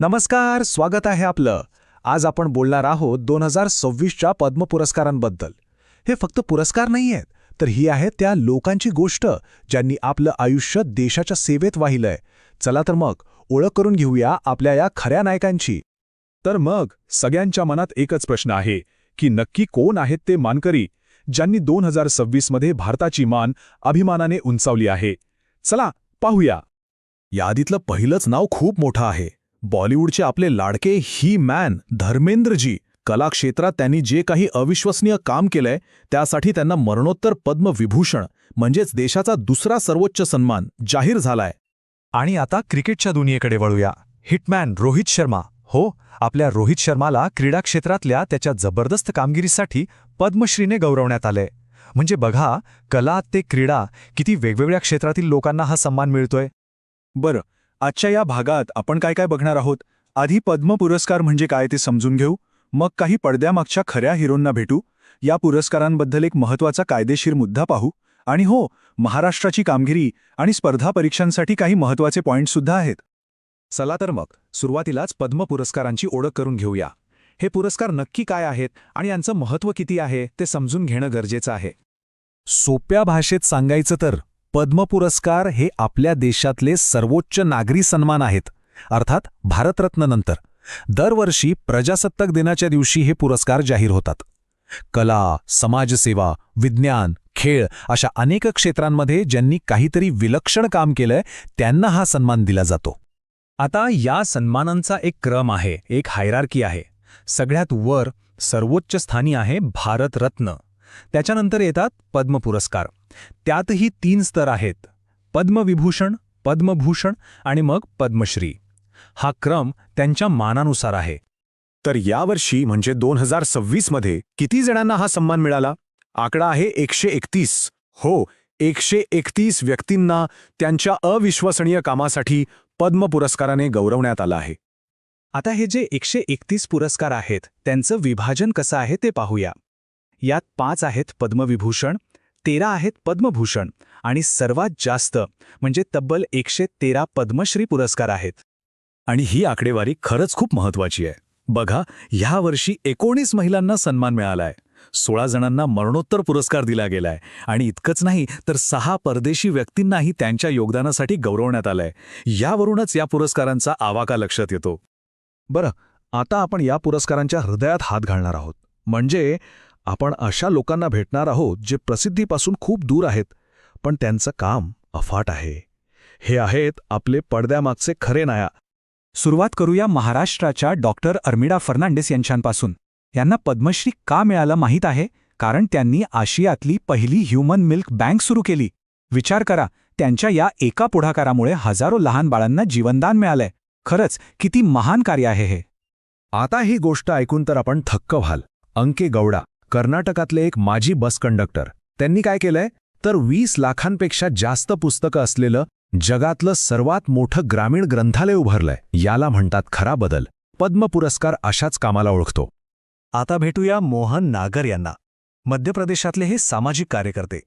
नमस्कार स्वागत आहे आपलं. आज आपण बोलणार आहोत दोन हजार सव्वीसच्या पद्म पुरस्कारांबद्दल हे फक्त पुरस्कार नाही आहेत तर ही आहे त्या लोकांची गोष्ट ज्यांनी आपलं आयुष्य देशाच्या सेवेत वाहिलंय. चला तर मग ओळख करून घेऊया आपल्या या खऱ्या नायकांची. तर मग सगळ्यांच्या मनात एकच प्रश्न आहे की नक्की कोण आहेत ते मानकरी ज्यांनी दोन हजार सव्वीसमध्ये भारताची मान अभिमानाने उंचावली आहे. चला पाहूया. यादीतलं पहिलंच नाव खूप मोठं आहे. बॉलिवूडचे आपले लाडके ही मॅन धर्मेंद्रजी. कला क्षेत्रात त्यांनी जे काही अविश्वसनीय काम केलंय त्यासाठी त्यांना मरणोत्तर पद्मविभूषण म्हणजेच देशाचा दुसरा सर्वोच्च सन्मान जाहीर झालाय. आणि आता क्रिकेटच्या दुनियेकडे वळूया. हिटमॅन रोहित शर्मा. हो आपल्या रोहित शर्माला क्रीडा क्षेत्रातल्या त्याच्या जबरदस्त कामगिरीसाठी पद्मश्रीने गौरवण्यात आले म्हणजे बघा कला ते क्रीडा किती वेगवेगळ्या क्षेत्रातील लोकांना हा सन्मान मिळतोय. बरं आजच्या या भागात आपण काय काय बघणार आहोत? आधी पद्म पुरस्कार म्हणजे काय ते समजून घेऊ. मग काही पडद्यामागच्या खऱ्या हिरोंना भेटू. या पुरस्कारांबद्दल एक महत्त्वाचा कायदेशीर मुद्दा पाहू. आणि हो महाराष्ट्राची कामगिरी आणि स्पर्धा परीक्षांसाठी काही महत्त्वाचे पॉईंटसुद्धा आहेत. चला तर मग सुरुवातीलाच पद्म पुरस्कारांची ओळख करून घेऊया. हे पुरस्कार नक्की काय आहेत आणि यांचं महत्त्व किती आहे ते समजून घेणं गरजेचं आहे. सोप्या भाषेत सांगायचं तर पद्म पुरस्कार हे आपल्या देशातले सर्वोच्च नागरी सन्मान आहेत. अर्थात भारतरत्ननंतर दरवर्षी प्रजासत्ताक दिनाच्या दिवशी हे पुरस्कार जाहीर होतात. कला समाजसेवा विज्ञान खेळ अशा अनेक क्षेत्रांमध्ये ज्यांनी काहीतरी विलक्षण काम केलंय त्यांना हा सन्मान दिला जातो. आता या सन्मानांचा एक क्रम आहे एक हायरार्की आहे. सगळ्यात वर सर्वोच्च स्थानी आहे भारतरत्न. त्याच्यानंतर येतात पद्म पुरस्कार. त्यातही तीन स्तर आहेत. पद्मविभूषण पद्मभूषण आणि मग पद्मश्री. हा क्रम त्यांच्या मानानुसार आहे. तर यावर्षी म्हणजे दोन हजार सव्वीसमध्ये किती जणांना हा सन्मान मिळाला? आकडा आहे एकशे एकतीस. हो एकशे एकतीस व्यक्तींना त्यांच्या अविश्वसनीय कामासाठी पद्म पुरस्काराने गौरवण्यात आलं आहे. आता हे जे एकशे एकतीस पुरस्कार आहेत त्यांचं विभाजन कसं आहे ते पाहूया. यात पाच आहेत पद्मविभूषण तेरा आहेत पद्मभूषण आणि सर्वात जास्त म्हणजे तब्बल एकशे तेरा पद्मश्री पुरस्कार आहेत. आणि ही आकडेवारी खरंच खूप महत्वाची आहे. बघा ह्या वर्षी एकोणीस महिलांना सन्मान मिळालाय. सोळा जणांना मरणोत्तर पुरस्कार दिला गेलाय. आणि इतकंच नाही तर सहा परदेशी व्यक्तींनाही त्यांच्या योगदानासाठी गौरवण्यात आलंय. यावरूनच या पुरस्कारांचा आवाका लक्षात येतो. बरं आता आपण या पुरस्कारांच्या हृदयात हात घालणार आहोत. म्हणजे आपण अशा लोकांना भेटणार आहोत जे प्रसिद्धीपासून खूप दूर आहेत पण त्यांचं काम अफाट आहे. हे आहेत आपले पडद्यामागचे खरे नाया. सुरुवात करूया महाराष्ट्राच्या डॉक्टर अर्मिडा फर्नांडिस यांच्यापासून. यांना पद्मश्री का मिळालं माहीत आहे? कारण त्यांनी आशियातली पहिली ह्युमन मिल्क बँक सुरू केली. विचार करा त्यांच्या या एका पुढाकारामुळे हजारो लहान बाळांना जीवनदान मिळालंय. खरंच किती महान कार्य आहे हे. आता ही गोष्ट ऐकून तर आपण थक्क व्हाल. अंके गौडा कर्नाटकातले एक माजी बस कंडक्टर. त्यांनी काय केलंय? तर वीस लाखांपेक्षा जास्त पुस्तकं असलेलं जगातलं सर्वात मोठं ग्रामीण ग्रंथालय उभारलंय. याला म्हणतात खरा बदल. पद्म पुरस्कार अशाच कामाला ओळखतो. आता भेटूया मोहन नागर यांना. मध्य प्रदेशातले हे सामाजिक कार्यकर्ते.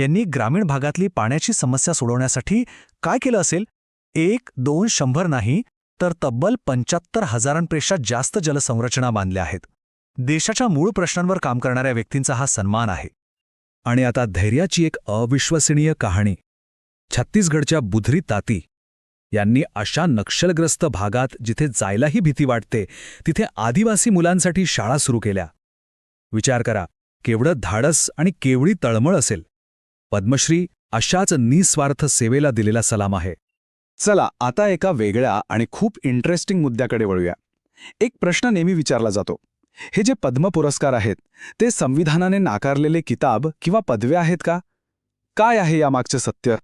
यांनी ग्रामीण भागातली पाण्याची समस्या सोडवण्यासाठी काय केलं असेल? एक दोन शंभर नाही तर तब्बल पंच्याहत्तर हजारांपेक्षा जास्त जलसंरचना बांधल्या आहेत. देशाच्या मूळ प्रश्नांवर काम करणाऱ्या व्यक्तींचा हा सन्मान आहे. आणि आता धैर्याची एक अविश्वसनीय कहाणी छत्तीसगडच्या बुधरी ताती यांनी अशा नक्षलग्रस्त भागात जिथे जायलाही भीती वाटते तिथे आदिवासी मुलांसाठी शाळा सुरू केल्या. विचार करा केवढं धाडस आणि केवढी तळमळ असेल. पद्मश्री अशाच निस्वार्थ सेवेला दिलेला सलाम आहे. चला आता एका वेगळ्या आणि खूप इंटरेस्टिंग मुद्द्याकडे वळूया. एक प्रश्न नेहमी विचारला जातो. हे जे पद्म पुरस्कार आहेत ते संविधानाने नाकारलेले किताब किंवा पदव्या आहेत का? काय आहे यामागचे सत्य?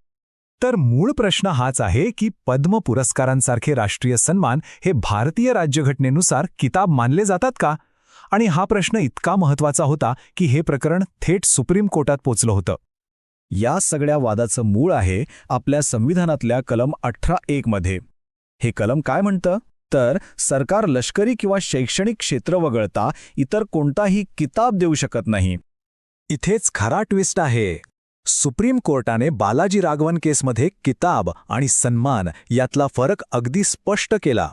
तर मूळ प्रश्न हाच आहे की पद्म पुरस्कारांसारखे राष्ट्रीय सन्मान हे भारतीय राज्यघटनेनुसार किताब मानले जातात का? आणि हा प्रश्न इतका महत्त्वाचा होता की हे प्रकरण थेट सुप्रीम कोर्टात पोचलं होतं. या सगळ्या वादाचं मूळ आहे आपल्या संविधानातल्या कलम अठरा एक मध्ये. हे कलम काय म्हणतं? तर सरकार लष्करी किंवा शैक्षणिक क्षेत्र वगळता इतर कोणताही किताब देऊ शकत नाही. इथेच खरा ट्विस्ट आहे. सुप्रीम कोर्टाने बालाजी राघवन केसमध्ये किताब आणि सन्मान यातला फरक अगदी स्पष्ट केला.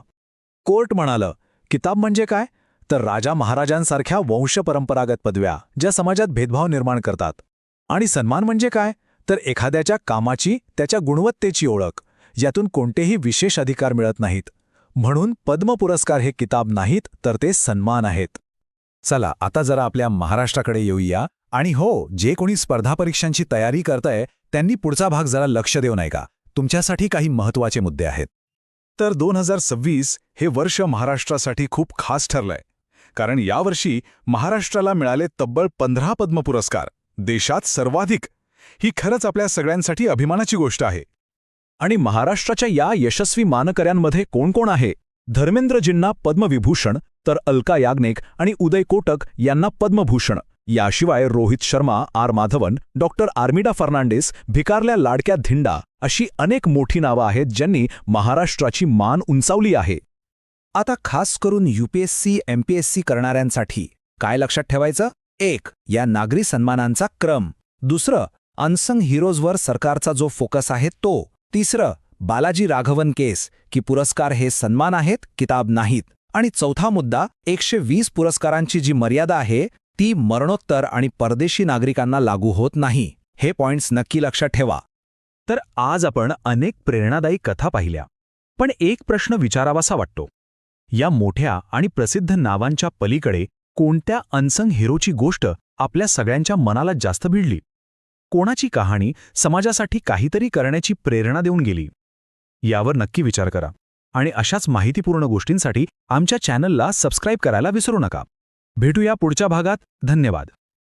कोर्ट म्हणालं किताब म्हणजे काय? तर राजा महाराजांसारख्या वंशपरंपरागत पदव्या ज्या समाजात भेदभाव निर्माण करतात. आणि सन्मान म्हणजे काय? तर एखाद्याच्या कामाची त्याच्या गुणवत्तेची ओळख यातून कोणतेही विशेष अधिकार मिळत नाहीत. म्हणून पद्म पुरस्कार हे किताब नाहीत तर ते सन्मान आहेत. चला आता जरा आपल्या महाराष्ट्राकडे येऊया. आणि हो जे कोणी स्पर्धा परीक्षांची तयारी करतंय त्यांनी पुढचा भाग जरा लक्ष देऊ नये का तुमच्यासाठी काही महत्त्वाचे मुद्दे आहेत. तर दोन हजार सव्वीस हे वर्ष महाराष्ट्रासाठी खूप खास ठरलंय. कारण यावर्षी महाराष्ट्राला मिळाले तब्बल पंधरा पद्म पुरस्कार देशात सर्वाधिक. ही खरंच आपल्या सगळ्यांसाठी अभिमानाची गोष्ट आहे. आणि महाराष्ट्राच्या या यशस्वी मानकऱ्यांमध्ये कोण कोण आहे? धर्मेंद्रजींना पद्मविभूषण तर अलका याग्नेक आणि उदय कोटक यांना पद्मभूषण. याशिवाय रोहित शर्मा आर माधवन डॉक्टर आर्मिडा फर्नांडिस भिकारल्या लाडक्या धिंडा अशी अनेक मोठी नावं आहेत ज्यांनी महाराष्ट्राची मान उंचावली आहे. आता खास करून यूपीएससी एमपीएससी करणाऱ्यांसाठी काय लक्षात ठेवायचं? एक या नागरी सन्मानांचा क्रम. दुसरं अनसंग हिरोजवर सरकारचा जो फोकस आहे तो. तिसरं बालाजी राघवन केस की पुरस्कार हे सन्मान आहेत किताब नाहीत. आणि चौथा मुद्दा एकशे वीस पुरस्कारांची जी मर्यादा आहे ती मरणोत्तर आणि परदेशी नागरिकांना लागू होत नाही. हे पॉइंट्स नक्की लक्षात ठेवा. तर आज आपण अनेक प्रेरणादायी कथा पाहिल्या. पण एक प्रश्न विचारावासा वाटतो. या मोठ्या आणि प्रसिद्ध नावांच्या पलीकडे कोणत्या अनसंग हिरोची गोष्ट आपल्या सगळ्यांच्या मनाला जास्त भिडली? कोणाची कहाणी समाजासाठी काहीतरी करण्याची प्रेरणा देऊन गेली? यावर नक्की विचार करा. आणि अशाच माहितीपूर्ण गोष्टींसाठी आमच्या चॅनलला सबस्क्राईब करायला विसरू नका. भेटूया पुढच्या भागात. धन्यवाद.